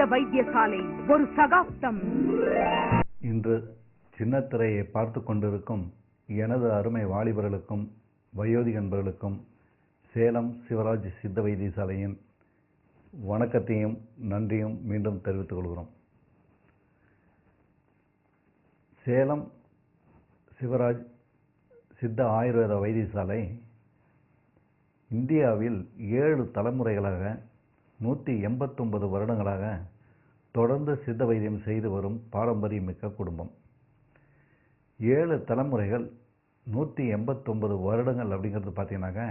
சித்த வைத்தியசாலை ஒரு சகாப்தம். இன்று சின்னத்திரையை பார்த்து கொண்டிருக்கும் எனது அருமை வாலிபர்களுக்கும் வயோதிகன்பர்களுக்கும் சேலம் சிவராஜ் சித்த வைத்தியசாலையின் வணக்கத்தையும் நன்றியும் மீண்டும் தெரிவித்துக் கொள்கிறோம். சேலம் சிவராஜ் சித்த ஆயுர்வேத வைத்தியசாலை இந்தியாவில் ஏழு தலைமுறைகளாக நூற்றி எண்பத்தொன்பது வருடங்களாக தொடர்ந்து சித்த வைத்தியம் செய்து வரும் பாரம்பரியமிக்க குடும்பம். ஏழு தலைமுறைகள் நூற்றி எண்பத்தொன்பது வருடங்கள் அப்படிங்கிறது பார்த்தீங்கன்னாக்க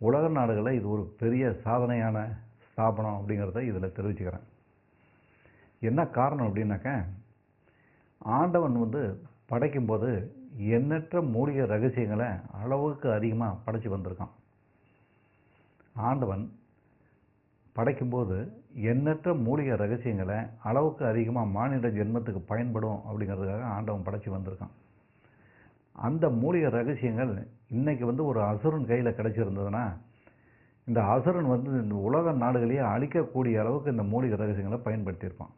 உலக நாடுகளில் இது ஒரு பெரிய சாதனையான ஸ்தாபனம் அப்படிங்கிறத இதில் தெரிவிச்சுக்கிறேன். என்ன காரணம் அப்படின்னாக்க ஆண்டவன் வந்து படைக்கும்போது எண்ணற்ற மூலிகை ரகசியங்களை அளவுக்கு அதிகமாக படைச்சி வந்திருக்கான். ஆண்டவன் படைக்கும்போது எண்ணற்ற மூலிகை ரகசியங்களை அளவுக்கு அதிகமாக மானிட ஜென்மத்துக்கு பயன்படும் அப்படிங்கிறதுக்காக ஆண்டவன் படைச்சி வந்திருக்கான். அந்த மூலிகை ரகசியங்கள் இன்றைக்கி வந்து ஒரு அசுரன் கையில் கிடச்சிருந்ததுன்னா இந்த அசுரன் வந்து இந்த உலக நாடுகளையே அழிக்கக்கூடிய அளவுக்கு இந்த மூலிகை ரகசியங்களை பயன்படுத்தியிருப்பான்.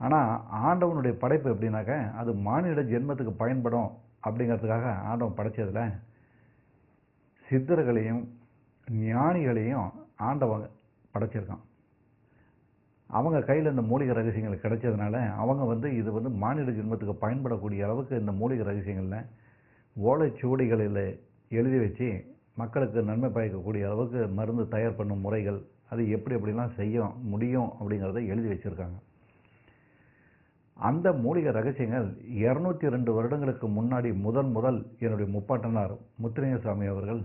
ஆனால் ஆண்டவனுடைய படைப்பு எப்படின்னாக்க அது மானிட ஜென்மத்துக்கு பயன்படும் அப்படிங்கிறதுக்காக ஆண்டவன் படைச்சதில் சித்தர்களையும் ஞானிகளையும் ஆண்டவங்க படைச்சிருக்கான். அவங்க கையில் இந்த மூலிகை ரகசியங்கள் கிடைச்சதுனால அவங்க வந்து இது வந்து மாநில ஜென்மத்துக்கு பயன்படக்கூடிய அளவுக்கு இந்த மூலிகை ரகசியங்களில் ஓலைச்சுவடிகளில் எழுதி வச்சு மக்களுக்கு நன்மை பயக்கக்கூடிய அளவுக்கு மருந்து தயார் பண்ணும் முறைகள் அது எப்படி எப்படிலாம் செய்ய முடியும் அப்படிங்கிறத எழுதி வச்சுருக்காங்க. அந்த மூலிகை ரகசியங்கள் இரநூத்தி ரெண்டு வருடங்களுக்கு முன்னாடி முதன் முதல் என்னுடைய முப்பாட்டனார் முத்துலிங்க அவர்கள்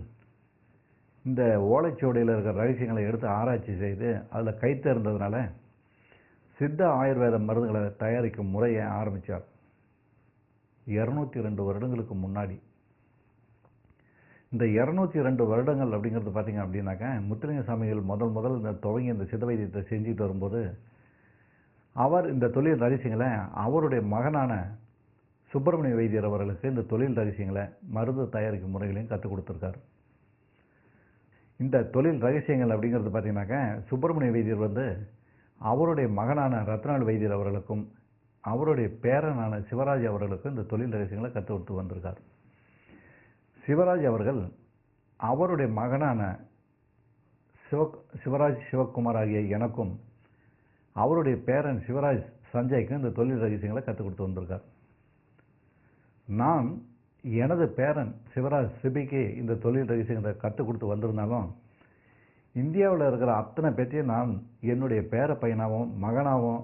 இந்த ஓலைச்சுவடியில் இருக்கிற ரகசியங்களை எடுத்து ஆராய்ச்சி செய்து அதில் கைத்தேர்ந்ததுனால சித்த ஆயுர்வேத மருந்துகளை தயாரிக்கும் முறையை ஆரம்பித்தார் இரநூத்தி ரெண்டு வருடங்களுக்கு முன்னாடி. இந்த இரநூத்தி ரெண்டு வருடங்கள் அப்படிங்கிறது பார்த்திங்க அப்படின்னாக்கா முத்துலிங்க சாமிகள் முதல் முதல் இந்த துவங்கி இந்த சித்த வைத்தியத்தை செஞ்சுட்டு வரும்போது அவர் இந்த தொழில் ரகசியங்களை அவருடைய மகனான சுப்பிரமணிய வைத்தியர் அவர்களுக்கு இந்த தொழில் ரகசியங்களை மருந்து தயாரிக்கும் முறைகளையும் கற்றுக் கொடுத்துருக்காரு. இந்த தொழில் ரகசியங்கள் அப்படிங்கிறது பார்த்தீங்கன்னாக்க சுப்பிரமணிய வைத்தியர் வந்து அவருடைய மகனான ரத்னாள் வைத்தியர் அவர்களுக்கும் அவருடைய பேரனான சிவராஜ் அவர்களுக்கும் இந்த தொழில் ரகசியங்களை கற்றுக் கொடுத்து வந்திருக்கார். சிவராஜ் அவர்கள் அவருடைய மகனான சிவ சிவராஜ் சிவகுமார் ஆகிய எனக்கும் அவருடைய பேரன் சிவராஜ் சஞ்சய்க்கும் இந்த தொழில் ரகசியங்களை கற்றுக் கொடுத்து வந்திருக்கார். நான் எனது பேரன் சிவராஜ் சிபிக்கு இந்த தொழில் ரகசியங்களை கற்றுக் கொடுத்து வந்திருந்தாலும் இந்தியாவில் இருக்கிற அத்தனை பேர்த்தையும் நான் என்னுடைய பேர பையனாகவும் மகனாகவும்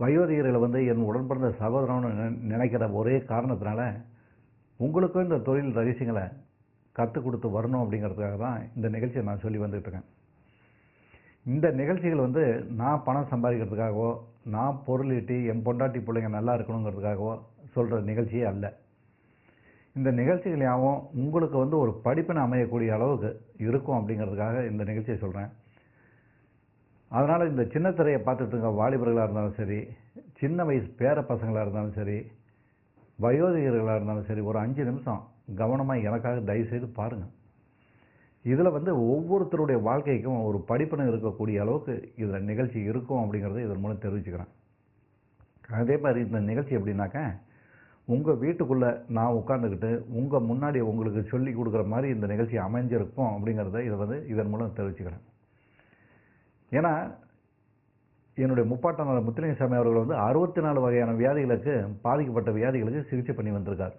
வயோதிகர்களை வந்து என் உடன்பிறந்த சகோதரன்னு நினைக்கிற ஒரே காரணத்தினால உங்களுக்கும் இந்த தொழில் ரகசியங்களை கற்றுக் கொடுத்து வரணும் அப்படிங்கிறதுக்காக தான் இந்த நிகழ்ச்சியை நான் சொல்லி வந்துட்டுருக்கேன் இந்த நிகழ்ச்சிகள் வந்து நான் பணம் சம்பாதிக்கிறதுக்காகவோ நான் பொருள் ஈட்டி என் பொண்டாட்டி பிள்ளைங்க நல்லா இருக்கணுங்கிறதுக்காகவோ சொல்கிற நிகழ்ச்சியே அல்ல. இந்த நிகழ்ச்சிகள் யாவும் உங்களுக்கு வந்து ஒரு படிப்பினை அமையக்கூடிய அளவுக்கு இருக்கும் அப்படிங்கிறதுக்காக இந்த நிகழ்ச்சியை சொல்கிறேன் அதனால் இந்த சின்ன திரையை பார்த்துட்டு இருக்க வாலிபர்களாக இருந்தாலும் சரி சின்ன வயசு பேர பசங்களாக இருந்தாலும் சரி வயோதிகர்களாக இருந்தாலும் சரி ஒரு அஞ்சு நிமிஷம் கவனமாக எனக்காக தயவுசெய்து பாருங்கள் இதில் வந்து ஒவ்வொருத்தருடைய வாழ்க்கைக்கும் ஒரு படிப்பினை இருக்கக்கூடிய அளவுக்கு இதில் நிகழ்ச்சி இருக்கும் அப்படிங்கிறத இதன் மூலம் தெரிவிச்சுக்கிறேன். அதே மாதிரி இந்த நிகழ்ச்சி எப்படின்னாக்க உங்கள் வீட்டுக்குள்ளே நான் உட்காந்துக்கிட்டு உங்கள் முன்னாடி உங்களுக்கு சொல்லி கொடுக்குற மாதிரி இந்த நிகழ்ச்சி அமைஞ்சிருக்கும் அப்படிங்கிறத இதை வந்து இதன் மூலம் தெரிவிச்சுக்கிறேன். ஏன்னா என்னுடைய முப்பாட்டனார் முத்துலிங்கசாமி அவர்கள் வந்து அறுபத்தி நாலு வகையான வியாதிகளுக்கு பாதிக்கப்பட்ட வியாதிகளுக்கு சிகிச்சை பண்ணி வந்திருக்கார்.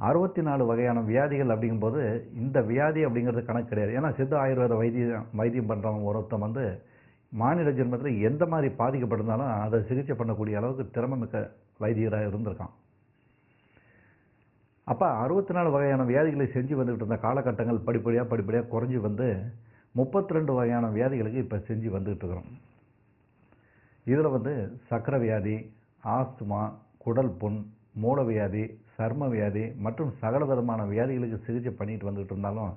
அறுபத்தி நாலு வகையான வியாதிகள் அப்படிங்கும்போது இந்த வியாதி அப்படிங்கிறது கணக்கு கிடையாது. ஏன்னா சித்த ஆயுர்வேத வைத்தியம் வைத்தியம் பண்ணுறவங்க ஒருத்தன் வந்து மாநில ஜென்மத்தில் எந்த மாதிரி பாதிக்கப்பட்டிருந்தாலும் அதை சிகிச்சை பண்ணக்கூடிய அளவுக்கு திறமைமிக்க வைத்தியராக இருந்திருக்கான். அப்போ அறுபத்தி நாலு வகையான வியாதிகளை செஞ்சு வந்துக்கிட்டு இருந்த காலகட்டங்கள் படிப்படியாக படிப்படியாக குறைஞ்சி வந்து முப்பத்தி ரெண்டு வகையான வியாதிகளுக்கு இப்போ செஞ்சு வந்துக்கிட்டு இருக்கிறோம். இதில் வந்து சக்கரை வியாதி ஆஸ்துமா குடல் புண் மூலவியாதி சர்ம வியாதி மற்றும் சகலவிதமான வியாதிகளுக்கு சிகிச்சை பண்ணிட்டு வந்துட்டு இருந்தாலும்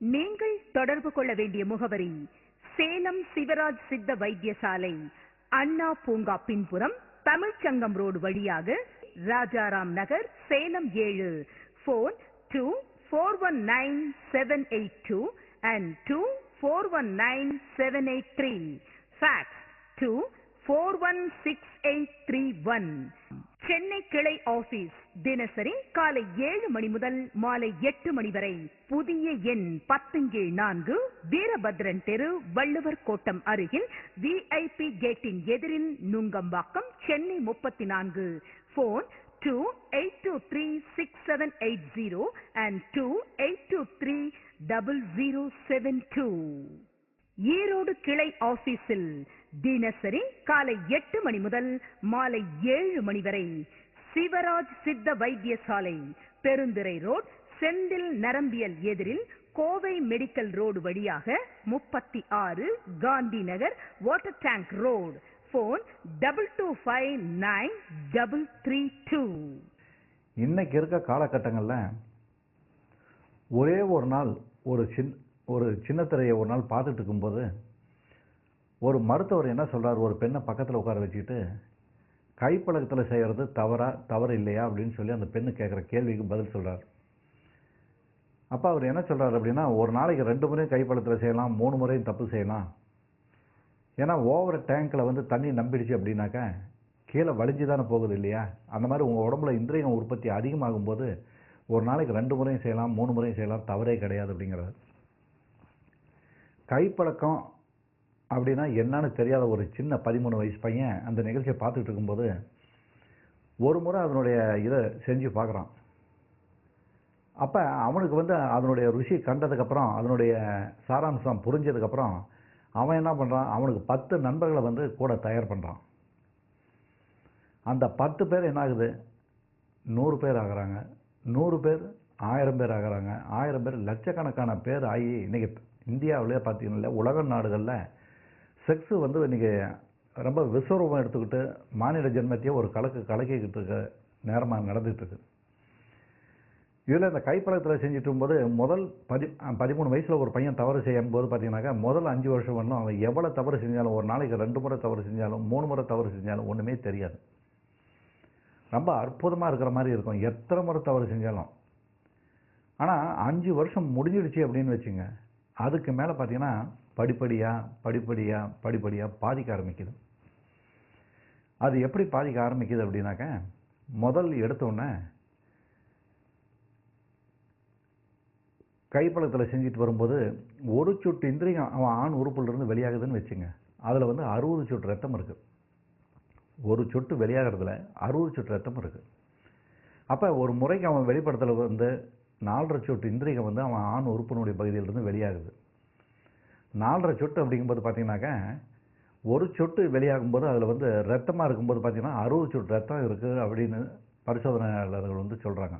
நீங்கள் தொடர்பு கொள்ள வேண்டிய முகவரி சேலம் சிவராஜ் சித்த வைத்தியசாலை அண்ணா பூங்கா பின்புறம் தமிழ்ச்சங்கம் ரோடு வழியாக ராஜாராம் நகர் சேலம் ஏழு. Phone two four one nine seven eight two and two four one nine seven eight three fax two four one six eight three one Chennai கிளை ஆபீஸ் தினசரி காலை ஏழு மணி முதல் மாலை எட்டு மணி வரை புதிய எண் பத்துங்கீழ் நான்கு வீரபத்ரன் தெரு வள்ளுவர் கோட்டம் அருகில் விஐபி கேட்டின் எதிரில் நுங்கம்பாக்கம் சென்னை முப்பத்தி நான்கு. Phone two eight two three six seven eight zero and two eight two three double zero seven two Erode கிளை ஆபீஸில் தினசரி காலை எட்டு மணி முதல் மாலை ஏழு மணி வரை சிவராஜ் சித்த வைத்தியசாலை பெருந்துறை ரோட் செந்தில் நரம்பியல் எதிரில் கோவை மெடிக்கல் ரோடு வழியாக முப்பத்தி ஆறு Gandhi Nagar water tank road. Phone double two five nine double three two. இன்னைக்கு இருக்க காலகட்டங்களில் ஒரே ஒரு நாள் ஒரு சின் ஒரு சின்ன திரையை ஒரு நாள் பார்த்துட்டு இருக்கும்போது ஒரு மருத்துவர் என்ன சொல்கிறார் ஒரு பெண்ணை பக்கத்தில் உட்கார வச்சுக்கிட்டு கைப்பழக்கத்தில் செய்கிறது தவறா தவறு இல்லையா அப்படின்னு சொல்லி அந்த பெண்ணு கேட்குற கேள்விக்கு பதில் சொல்கிறார் அப்போ அவர் என்ன சொல்கிறார் அப்படின்னா ஒரு நாளைக்கு ரெண்டு முறையும் கைப்பழத்தில் செய்யலாம் மூணு முறையும் தப்பு செய்யலாம். ஏன்னா ஓவர் டேங்க்கில் வந்து தண்ணி நம்பிடுச்சு அப்படின்னாக்கா கீழே வலிஞ்சு தானே போகுது இல்லையா? அந்த மாதிரி உங்கள் உடம்புல இந்திரியம் உற்பத்தி அதிகமாகும் போது ஒரு நாளைக்கு ரெண்டு முறையும் செய்யலாம் மூணு முறையும் செய்யலாம் தவறே கிடையாது அப்படிங்கிறது கைப்பழக்கம் அப்படின்னா என்னன்னு தெரியாத ஒரு சின்ன பதிமூணு வயசு பையன் அந்த நிகழ்ச்சியை பார்த்துட்டு இருக்கும்போது ஒரு முறை அதனுடைய இதை செஞ்சு பார்க்குறான். அப்போ அவனுக்கு வந்து அதனுடைய ருசி கண்டதுக்கப்புறம் அதனுடைய சாராம்சம் புரிஞ்சதுக்கப்புறம் அவன் என்ன பண்ணுறான் அவனுக்கு பத்து நண்பர்களை வந்து கூட தயார் பண்ணுறான் அந்த பத்து பேர் என்ன ஆகுது நூறு பேர் ஆகிறாங்க. நூறு பேர் ஆயிரம் பேர் ஆகிறாங்க. ஆயிரம் பேர் லட்சக்கணக்கான பேர் ஆகி இன்றைக்கி இந்தியாவிலே பார்த்தீங்கன்னா உலக நாடுகளில் செக்ஸு வந்து இன்னைக்கு ரொம்ப விஸ்வரூபம் எடுத்துக்கிட்டு மாநில ஜென்மத்தையே ஒரு கலக்கு கலக்கிக்கிட்டு இருக்க நேரமாக நடந்துகிட்ருக்கு. இதில் இந்த கைப்பழக்கத்தில் செஞ்சுட்டு இருக்கும்போது முதல் பதி பதிமூணு வயசில் ஒரு பையன் தவறு செய்யும் போது பார்த்தீங்கன்னாக்கா முதல் அஞ்சு வருஷம் வரணும் அவன் எவ்வளோ தவறு செஞ்சாலும் ஒரு நாளைக்கு ரெண்டு முறை தவறு செஞ்சாலும் மூணு முறை தவறு செஞ்சாலும் ஒன்றுமே தெரியாது. ரொம்ப அற்புதமாக இருக்கிற மாதிரி இருக்கும் எத்தனை முறை தவறு செஞ்சாலும். ஆனால் அஞ்சு வருஷம் முடிஞ்சிடுச்சு அப்படின்னு வச்சுங்க அதுக்கு மேலே பார்த்தீங்கன்னா படிப்படியாக படிப்படியாக படிப்படியாக பாதிக்க ஆரம்பிக்குது. அது எப்படி பாதிக்க ஆரம்பிக்குது அப்படின்னாக்க முதல் எடுத்தோடனே கைப்பழத்தில் செஞ்சுட்டு வரும்போது ஒரு சுட்டு இந்திரியம் அவன் ஆண் உறுப்புலேருந்து வெளியாகுதுன்னு வச்சுங்க. அதில் வந்து அறுபது சொட்டு ரத்தம் இருக்குது ஒரு சொட்டு வெளியாகிறதுல அறுபது சொட்டு ரத்தம் இருக்குது அப்போ ஒரு முறைக்கு அவன் வெளிப்படுத்தல வந்து நாலரை சொட்டு இந்திரிகை வந்து அவன் ஆண் உறுப்பினுடைய பகுதியிலிருந்து வெளியாகுது. நாலரை சொட்டு அப்படிங்கும்போது பார்த்தீங்கன்னாக்கா ஒரு சொட்டு வெளியாகும்போது அதில் வந்து ரத்தமாக இருக்கும்போது பார்த்தீங்கன்னா அறுபது சொட்டு ரத்தம் இருக்குது அப்படின்னு பரிசோதனையாளர்கள் வந்து சொல்கிறாங்க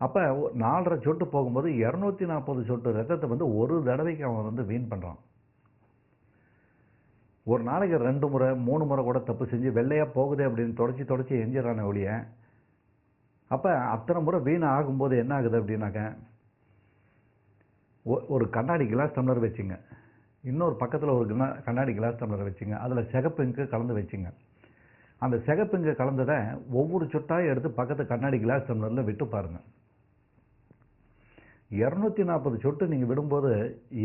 அப்போ நாலரை சொட்டு போகும்போது இரநூத்தி நாற்பது சொட்டு ரத்தத்தை வந்து ஒரு தடவைக்கு அவன் வந்து வீண் பண்ணுறான் ஒரு நாளைக்கு ரெண்டு முறை மூணு முறை கூட தப்பு செஞ்சு வெள்ளையாக போகுதே அப்படின்னு தொடச்சி தொடச்சி எஞ்சிடறானே ஒழிய அப்போ அத்தனை முறை வீண் ஆகும்போது என்ன ஆகுது அப்படின்னாக்க ஒரு கண்ணாடி கிளாஸ் டம்ளர் வச்சுங்க. இன்னொரு பக்கத்தில் ஒரு கண்ணாடி கிளாஸ் டம்ளர் வச்சுங்க. அதில் சிகப்பு இங்கு கலந்து வச்சுங்க. அந்த சிகப்புங்க கலந்ததை ஒவ்வொரு சொட்டாக எடுத்து பக்கத்து கண்ணாடி கிளாஸ் டம்ளரில் விட்டு பாருங்கள் இரநூத்தி நாற்பது சொட்டு நீங்கள் விடும்போது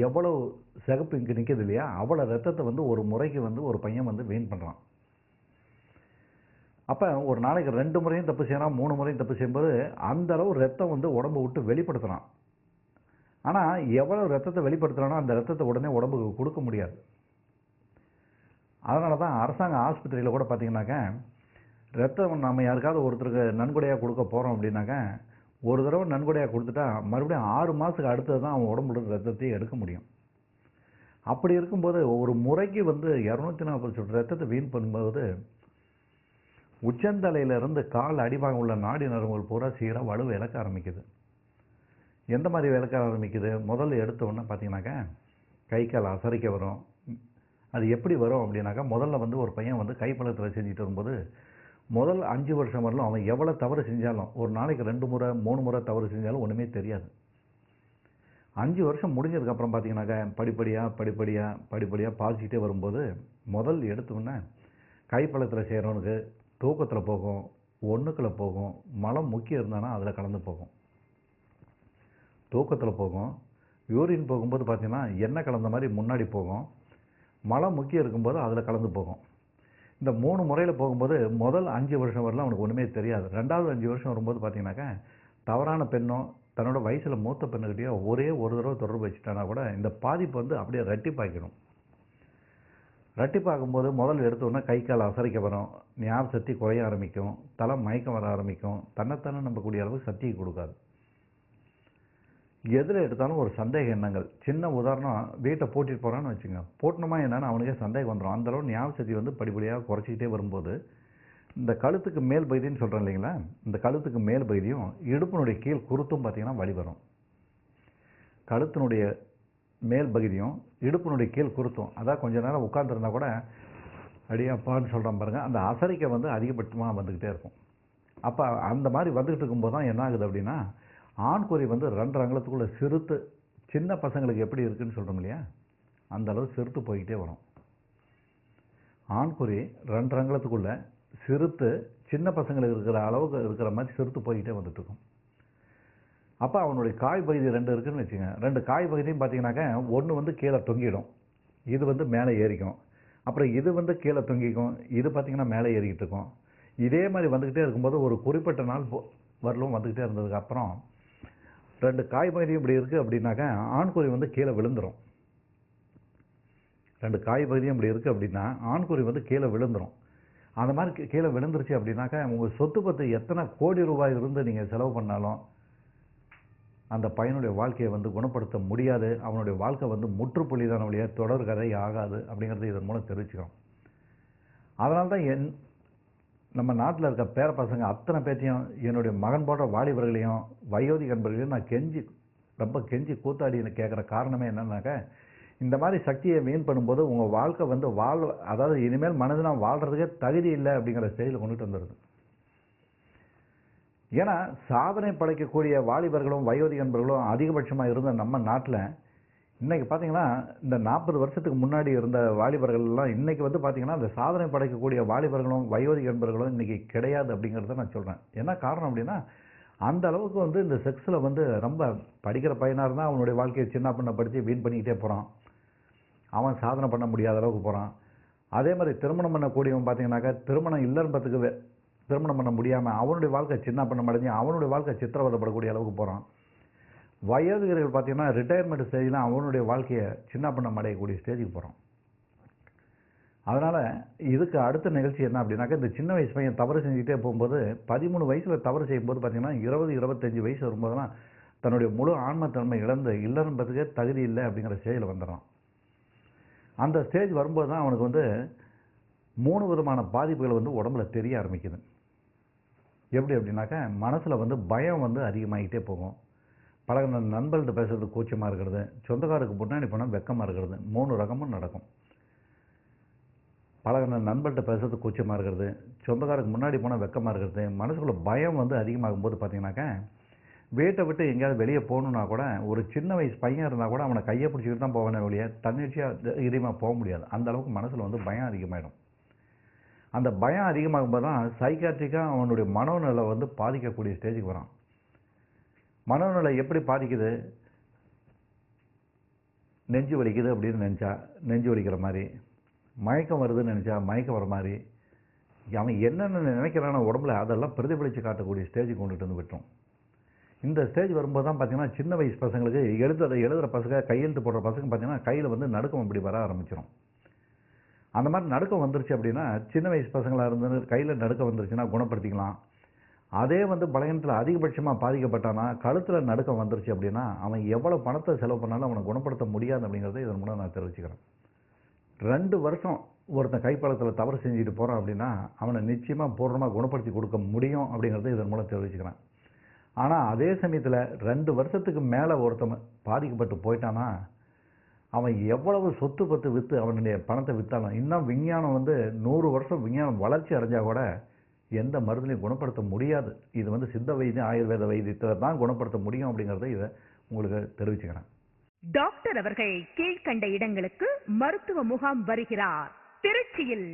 எவ்வளவு சிகப்பு இங்கே நிற்கிது இல்லையா? அவ்வளோ ரத்தத்தை வந்து ஒரு முறைக்கு வந்து ஒரு பையன் வந்து வீண் பண்ணுறான் அப்போ ஒரு நாளைக்கு ரெண்டு முறையும் தப்பு செய்கிறான் மூணு முறையும் தப்பு செய்யும்போது அந்த அளவு ரத்தம் வந்து உடம்பு விட்டு வெளிப்படுத்துகிறான் ஆனால் எவ்வளோ ரத்தத்தை வெளிப்படுத்துறானோ அந்த ரத்தத்தை உடனே உடம்புக்கு கொடுக்க முடியாது. அதனால தான் அரசாங்க ஆஸ்பத்திரியில் கூட பார்த்தீங்கன்னாக்கா ரத்தம் நம்ம யாருக்காவது ஒருத்தருக்கு நன்கொடையாக கொடுக்க போகிறோம் அப்படின்னாக்கா ஒரு தடவை நன்கொடையாக கொடுத்துட்டா மறுபடியும் ஆறு மாதத்துக்கு அடுத்தது தான் அவன் உடம்புல ரத்தத்தையும் ரத்தத்தை எடுக்க முடியும். அப்படி இருக்கும்போது ஒரு முறைக்கு வந்து இரநூத்தி நாற்பது சொட்டு ரத்தத்தை வீண் பண்ணும்போது உச்சந்தலையிலிருந்து கால் அடிபாகம் உள்ள நாடி நரம்புகள் பூரா சீராக வலு விளக்க ஆரம்பிக்குது. எந்த மாதிரி விளக்க ஆரம்பிக்குது? முதல்ல எடுத்த உடனே பார்த்தீங்கன்னாக்கா கை கால் அசரிக்க வரும். அது எப்படி வரும் அப்படின்னாக்கா முதல்ல வந்து ஒரு பையன் வந்து கைப்பழத்தில் செஞ்சுட்டு வரும்போது முதல் அஞ்சு வருஷம் வரலும் அவன் எவ்வளோ தவறு செஞ்சாலும் ஒரு நாளைக்கு ரெண்டு முறை மூணு முறை தவறு செஞ்சாலும் ஒன்றுமே தெரியாது. அஞ்சு வருஷம் முடிஞ்சதுக்கப்புறம் பார்த்தீங்கன்னாக்கா படிப்படியாக படிப்படியாக படிப்படியாக பாசிக்கிட்டே வரும்போது முதல் எடுத்தோன்னே கைப்பழத்தில் செய்கிறவனுக்கு தூக்கத்தில் போகும் ஒன்றுக்கில் போகும் மலம் முக்கியம் இருந்தானா அதில் கலந்து போகும். தூக்கத்தில் போகும் யூரின் போகும்போது பார்த்திங்கன்னா எண்ணெய் கலந்த மாதிரி முன்னாடி போகும் மலம் முக்கியம் இருக்கும்போது அதில் கலந்து போகும். இந்த மூணு முறையில் போகும்போது முதல் அஞ்சு வருஷம் வரலாம் அவனுக்கு ஒன்றுமே தெரியாது. ரெண்டாவது அஞ்சு வருஷம் வரும்போது பார்த்தீங்கன்னாக்கா தவறான பெண்ணோ தன்னோட வயசில் மூத்த பெண்ணுக்கிட்டேயோ ஒரே ஒரு தடவை தொடர்பு வச்சுட்டானா கூட இந்த பாதிப்பு வந்து அப்படியே ரெட்டிப்பாக்கிடும் ரெட்டிப்பாக்கும்போது முதல் எடுத்தோன்னே கை கால் அசரிக்க வரும் ஞாபக சக்தி குறைய ஆரம்பிக்கும். தலை மயக்கம் வர ஆரம்பிக்கும். தன்னைத்தானே நம்பக்கூடிய அளவுக்கு சக்தியை கொடுக்காது. எதில் எடுத்தாலும் ஒரு சந்தேக எண்ணங்கள். சின்ன உதாரணம் வீட்டை போட்டிட்டு போகிறான்னு வச்சுங்க போட்டணுமா என்னன்னு அவனுக்கே சந்தேகம் வந்துடும் அந்தளவு ஞாபக சக்தி வந்து படிப்படியாக குறைச்சிக்கிட்டே வரும்போது இந்த கழுத்துக்கு மேல் பகுதின்னு சொல்கிறேன் இல்லைங்களா? இந்த கழுத்துக்கு மேல் பகுதியும் இடுப்பினுடைய கீழ் குருத்தும் பார்த்திங்கன்னா வழி வரும் கழுத்தினுடைய மேல் பகுதியும் இடுப்பினுடைய கீழ் குருத்தும். அதான் கொஞ்ச நேரம் உட்காந்துருந்தா கூட அடியாப்பான்னு சொல்கிறோம் பாருங்கள் அந்த அசரிக்கை வந்து அதிகபட்சமாக வந்துக்கிட்டே இருக்கும். அப்போ அந்த மாதிரி வந்துக்கிட்டு இருக்கும்போது தான் என்ன ஆகுது அப்படின்னா ஆண்குறி வந்து ரெண்டு அங்கலத்துக்குள்ளே சிறுத்து சின்ன பசங்களுக்கு எப்படி இருக்குதுன்னு சொல்கிறோம் இல்லையா? அந்த அளவு சிறுத்து போய்கிட்டே வரும். ஆண்குறி ரெண்டு அங்கலத்துக்குள்ளே சிறுத்து சின்ன பசங்களுக்கு இருக்கிற அளவுக்கு இருக்கிற மாதிரி சிறுத்து போய்கிட்டே வந்துட்டு இருக்கும். அப்போ அவனுடைய காய் பகுதி ரெண்டு இருக்குதுன்னு வச்சுங்க ரெண்டு காய் பகுதியும் பார்த்தீங்கன்னாக்க ஒன்று வந்து கீழே தொங்கிடும். இது வந்து மேலே ஏறிக்கும். அப்புறம் இது வந்து கீழே தொங்கிக்கும். இது பார்த்திங்கன்னா மேலே ஏறிக்கிட்டு இருக்கும். இதே மாதிரி வந்துக்கிட்டே இருக்கும்போது ஒரு குறிப்பிட்ட நாள் வரலும் வந்துக்கிட்டே இருந்ததுக்கு அப்புறம் ரெண்டு காய் பகுதியும் இப்படி இருக்குது அப்படின்னாக்கா ஆண்குறி வந்து கீழே விழுந்துரும். ரெண்டு காய் பகுதியும் இப்படி இருக்குது அப்படின்னா ஆண்குறி வந்து கீழே விழுந்துரும். அந்த மாதிரி கீ- கீழே விழுந்துருச்சு அப்படின்னாக்கா உங்கள் சொத்து பத்து எத்தனை கோடி ரூபாய் இருந்து நீங்கள் செலவு பண்ணாலும் அந்த பையனுடைய வாழ்க்கையை வந்து குணப்படுத்த முடியாது. அவனுடைய வாழ்க்கை வந்து முற்றுப்புள்ளிதான வழியாக தொடர் கதை ஆகாது அப்படிங்கிறது இதன் மூலம் தெரிவிச்சுக்கிறோம். அதனால தான் என் நம்ம நாட்டில் இருக்க பேர பசங்க அத்தனை பேர்த்தையும் என்னுடைய மகன் போன்ற வாலிபர்களையும் வயோதிக நண்பர்களையும் நான் கெஞ்சி ரொம்ப கெஞ்சி கூத்தாடி கேட்குற காரணமே என்னன்னாக்க இந்த மாதிரி சக்தியை வீண் பண்ணும்போது உங்கள் வாழ்க்கை வந்து வாழ் அதாவது இனிமேல் மனதினா வாழ்கிறதுக்கே தகுதி இல்லை அப்படிங்கிற ஸ்டேஜில் கொண்டுட்டு வந்துடுது. ஏன்னா சாதனை படைக்கக்கூடிய வாலிபர்களும் வயோதிக நண்பர்களும் அதிகபட்சமாக இருந்த நம்ம நாட்டில் இன்றைக்கி பார்த்தீங்கன்னா இந்த நாற்பது வருஷத்துக்கு முன்னாடி இருந்த வாலிபர்கள் எல்லாம் வந்து பார்த்திங்கன்னா அந்த சாதனை படைக்கக்கூடிய வாலிபர்களும் வயோதிக நண்பர்களும் இன்றைக்கி கிடையாது அப்படிங்கிறத நான் சொல்கிறேன் என்ன காரணம் அப்படின்னா அந்த அளவுக்கு வந்து இந்த செக்ஸில் வந்து ரொம்ப படிக்கிற பையனாக இருந்தால் அவனுடைய வாழ்க்கையை சின்ன பண்ண படித்து வீண் பண்ணிக்கிட்டே போகிறான் அவன் சாதனை பண்ண முடியாத அளவுக்கு போகிறான் அதே மாதிரி திருமணம் பண்ணக்கூடியவன் பார்த்தீங்கன்னாக்கா திருமணம் இல்லைன்னு வே- திருமணம் பண்ண முடியாமல் அவனுடைய வாழ்க்கை சின்ன பண்ண அடைஞ்சு அவனுடைய வாழ்க்கை சித்திரவதைப்படக்கூடிய அளவுக்கு போகிறான் வயதுகிறர்கள் பார்த்தீங்கன்னா ரிட்டையர்மெண்ட் ஸ்டேஜில் அவனுடைய வாழ்க்கையை சின்ன பண்ண அடையக்கூடிய ஸ்டேஜுக்கு போகிறான் அதனால் இதுக்கு அடுத்த நிகழ்ச்சி என்ன அப்படின்னாக்கா இந்த சின்ன வயசு பையன் தவறு செஞ்சுக்கிட்டே போகும்போது பதிமூணு வயசில் தவறு செய்யும்போது பார்த்தீங்கன்னா இருபது இருபத்தஞ்சி வயசு வரும்போதெல்லாம் தன்னுடைய முழு ஆன்மத்தன்மை இழந்து இல்லைன்றதுக்கே தகுதி இல்லை அப்படிங்கிற ஸ்டேஜில் வந்துடுறான். அந்த ஸ்டேஜ் வரும்போது தான் அவனுக்கு வந்து மூணு விதமான பாதிப்புகள் வந்து உடம்புல தெரிய ஆரம்பிக்குது. எப்படி அப்படின்னாக்கா மனசில் வந்து பயம் வந்து அதிகமாகிட்டே போகும். பழகின நண்பர்கள்ட்ட பேசுகிறது கூச்சமாக இருக்கிறது சொந்தக்காருக்கு முன்னாடி போனால் வெக்கமாக இருக்கிறது மூணு ரகமும் நடக்கும். பழகின நண்பர்கிட்ட பேசுறது கூச்சமாக இருக்கிறது சொந்தக்காருக்கு முன்னாடி போனால் வெக்கமாக இருக்கிறது மனசுக்குள்ள பயம் வந்து அதிகமாகும் போது பார்த்தீங்கன்னாக்கா வீட்டை விட்டு எங்கேயாவது வெளியே போகணுன்னா கூட ஒரு சின்ன வயசு பையன் இருந்தால் கூட அவனை கையை பிடிச்சிக்கிட்டு தான் போவேனே வெளியே தன்னிச்சையாக தைரியமாக போக முடியாது. அந்த அளவுக்கு மனசில் வந்து பயம் அதிகமாகிடும் அந்த பயம் அதிகமாகும் போது தான் சைக்காட்ரிக்காக அவனுடைய மனோநிலை வந்து பாதிக்கக்கூடிய ஸ்டேஜுக்கு வரான். மனோநிலை எப்படி பாதிக்குது? நெஞ்சு வலிக்குது அப்படின்னு நினச்சா நெஞ்சு வலிக்கிற மாதிரி. மயக்கம் வருதுன்னு நினச்சா மயக்கம் வர மாதிரி. அவன் என்னென்ன நினைக்கிறான உடம்புல அதெல்லாம் பிரதிபலித்து காட்டக்கூடிய ஸ்டேஜுக்கு கொண்டுட்டு வந்து விட்டோம் இந்த ஸ்டேஜ் வரும்போது தான் பார்த்திங்கன்னா சின்ன வயசு பசங்களுக்கு எழுதுற எழுதுகிற பசங்க கையெழுத்து போடுற பசங்க பார்த்தீங்கன்னா கையில் வந்து நடுக்கம் இப்படி வர ஆரம்பிச்சிடும் அந்த மாதிரி நடுக்கம் வந்துருச்சு அப்படின்னா சின்ன வயசு பசங்களாக இருந்து கையில் நடுக்கம் வந்துருச்சுன்னா குணப்படுத்திக்கலாம். அதே வந்து பலகீனத்தில் அதிகபட்சமாக பாதிக்கப்பட்டானா கழுத்தில் நடுக்கம் வந்துருச்சு அப்படின்னா அவன் எவ்வளோ பணத்தை செலவு பண்ணாலும் அவனை குணப்படுத்த முடியாது அப்படிங்கிறத இதன் மூலம் நான் தெரிவிச்சுக்கிறேன். ரெண்டு வருஷம் ஒருத்தன் கைப்பழத்தில் தவறு செஞ்சுட்டு போகிறான் அப்படின்னா அவனை நிச்சயமாக பூர்ணமாக குணப்படுத்தி கொடுக்க முடியும் அப்படிங்கிறத இதன் மூலம் தெரிவிச்சுக்கிறேன். ஆனால் அதே சமயத்தில் ரெண்டு வருஷத்துக்கு மேலே ஒருத்தன் பாதிக்கப்பட்டு போயிட்டானா அவன் எவ்வளவு சொத்து பத்து விற்று அவனுடைய பணத்தை விற்றாலும் இன்னும் விஞ்ஞானம் வந்து நூறு வருஷம் விஞ்ஞானம் வளர்ச்சி அடைஞ்சால் கூட எந்த மருந்துலையும் குணப்படுத்த முடியாது. இது வந்து சித்த வைத்தியம் ஆயுர்வேத வைத்தியத்தை தான் குணப்படுத்த முடியும் அப்படிங்கிறத இதை உங்களுக்கு தெரிவிச்சுக்கிறேன். டாக்டர் அவர்கள் கீழ்கண்ட இடங்களுக்கு மருத்துவ முகாம் வருகிறார். திருச்சியில்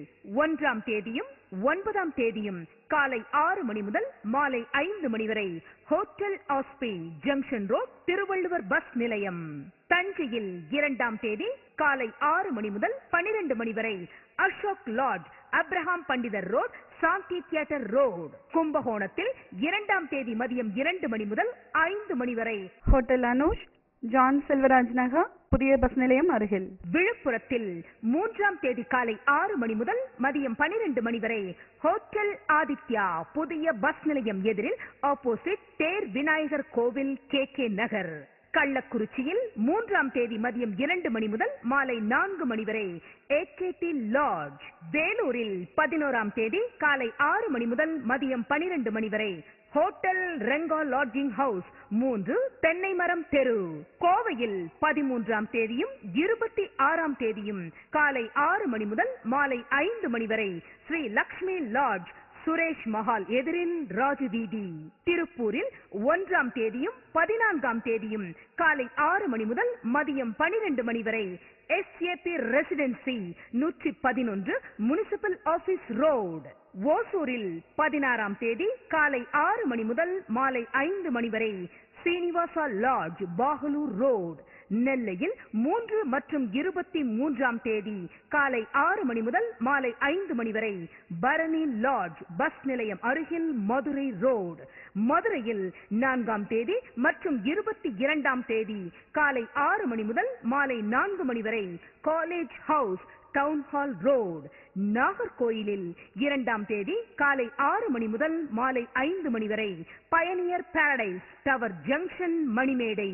ஒன்றாம் தேதியும் ஒன்பதாம் தேதியும் காலை ஆறு மணி முதல் மாலை ஐந்து மணி வரை ஹோட்டல் ஆஸ்பி ஜங்ஷன் ரோட் திருவள்ளுவர் பஸ் நிலையம். தஞ்சையில் இரண்டாம் தேதி காலை ஆறு மணி முதல் பனிரெண்டு மணி வரை Ashok lodge Abraham Pandithar road Shanthi theatre road. கும்பகோணத்தில் இரண்டாம் தேதி மதியம் இரண்டு மணி முதல் ஐந்து மணி வரை ஹோட்டல் அனுஷ் ஜான் செல்வராஜ் நகர் புதிய பஸ் நிலையம் அருகில். விழுப்புரத்தில் மூன்றாம் தேதி காலை ஆறு மணி முதல் மதியம் பனிரெண்டு மணி வரை ஹோட்டல் ஆதித்யா புதிய பஸ் நிலையம் எதிரில் ஆப்போசிட் தேர் விநாயகர் கோவில் கே கே நகர். கள்ளக்குறிச்சியில் மூன்றாம் தேதி மதியம் இரண்டு மணி முதல் மாலை நான்கு மணி வரை ஏகேடி லாட்ஜ். வேலூரில் பதினோராம் தேதி காலை ஆறு மணி முதல் மதியம் பனிரெண்டு மணி வரை ஹோட்டல் ரெங்கா லாட்ஜிங் ஹவுஸ் மூன்று தென்னை மரம் தெரு. கோவையில் பதிமூன்றாம் தேதியும் இருபத்தி ஆறாம் தேதியும் காலை ஆறு மணி முதல் மாலை ஐந்து மணி வரை ஸ்ரீ லக்ஷ்மி லாட்ஜ் சுரேஷ் மஹால் எதிரில் ராஜு வீதி திருப்பூரில் ஒன்றாம் தேதியும் பதினான்காம் தேதியும் காலை ஆறு மணி முதல் மதியம் பனிரெண்டு மணி வரை எஸ்ஏபி ரெசிடென்சி நூற்றி பதினொன்று முனிசிபல் ஆபீஸ் ரோடு ஓசூரில் பதினாறாம் தேதி காலை ஆறு மணி முதல் மாலை ஐந்து மணி வரை சீனிவாசா லாட்ஜ் பாகலூர் ரோடு நெல்லையில் மூன்று மற்றும் இருபத்தி மூன்றாம் தேதி காலை ஆறு மணி முதல் மாலை ஐந்து மணி வரை பரணி லாட்ஜ் பஸ் நிலையம் அருகில் மதுரை ரோடு. மதுரையில் நான்காம் தேதி மற்றும் இருபத்தி இரண்டாம் தேதி காலை ஆறு மணி முதல் மாலை நான்கு மணி வரை college house town hall road நாகர்கோயிலில் இரண்டாம் தேதி காலை ஆறு மணி முதல் மாலை ஐந்து மணி வரை பயணியர் பாரடைஸ் டவர் ஜங்ஷன் மணிமேடை.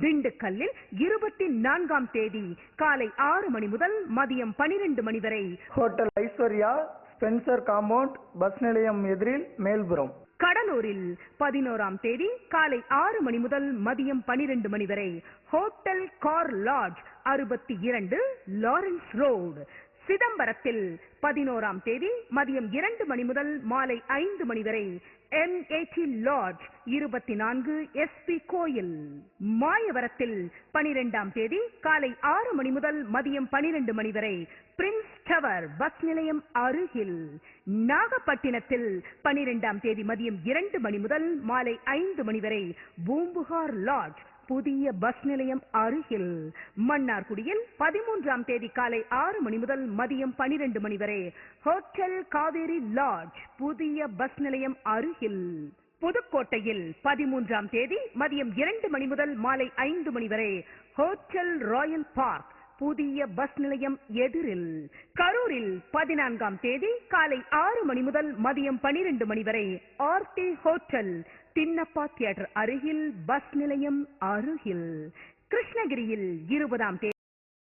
திண்டுக்கல்லில் இருபத்தி நான்காம் தேதி காலை ஆறு மணி முதல் மதியம் பனிரெண்டு மணி வரை. Hotel Aishwarya Spencer compound bus நிலையம் எதிரில் மேல்புறம். கடலூரில் பதினோராம் தேதி காலை ஆறு மணி முதல் மதியம் பனிரெண்டு மணி வரை. ஹோட்டல் கார் லாட்ஜ் அறுபத்தி இரண்டு லாரன்ஸ் ரோடு. சிதம்பரத்தில் பதினோராம் தேதி மதியம் இரண்டு மணி முதல் மாலை ஐந்து மணி வரை. எம் ஏடி லாட்ஜ் இருபத்தி நான்கு எஸ்பி கோயில் மாயவரத்தில் பனிரெண்டாம் தேதி காலை ஆறு மணி முதல் மதியம் பனிரெண்டு மணி வரை பிரின்ஸ் டவர் பஸ் நிலையம் அருகில். நாகப்பட்டினத்தில் பனிரெண்டாம் தேதி மதியம் இரண்டு மணி முதல் மாலை ஐந்து மணி வரை பூம்புகார் லாட்ஜ் புதிய பஸ் நிலையம் அருகில். மன்னார்குடியில் பதிமூன்றாம் தேதி காலை ஆறு மணி முதல் மதியம் பனிரெண்டு மணி வரை ஹோட்டல் காவேரி லாட்ஜ் புதிய பஸ் நிலையம் அருகில். புதுக்கோட்டையில் பதிமூன்றாம் தேதி மதியம் இரண்டு மணி முதல் மாலை ஐந்து மணி வரை ஹோட்டல் ராயல் பார்க் புதிய பஸ் நிலையம் எதிரில். கரூரில் பதினான்காம் தேதி காலை ஆறு மணி முதல் மதியம் பனிரெண்டு மணி வரை ஆர்டி ஹோட்டல் தின்னப்பா தியேட்டர் அருகில் பஸ் நிலையம் அருகில். கிருஷ்ணகிரியில் இருபதாம் தேதி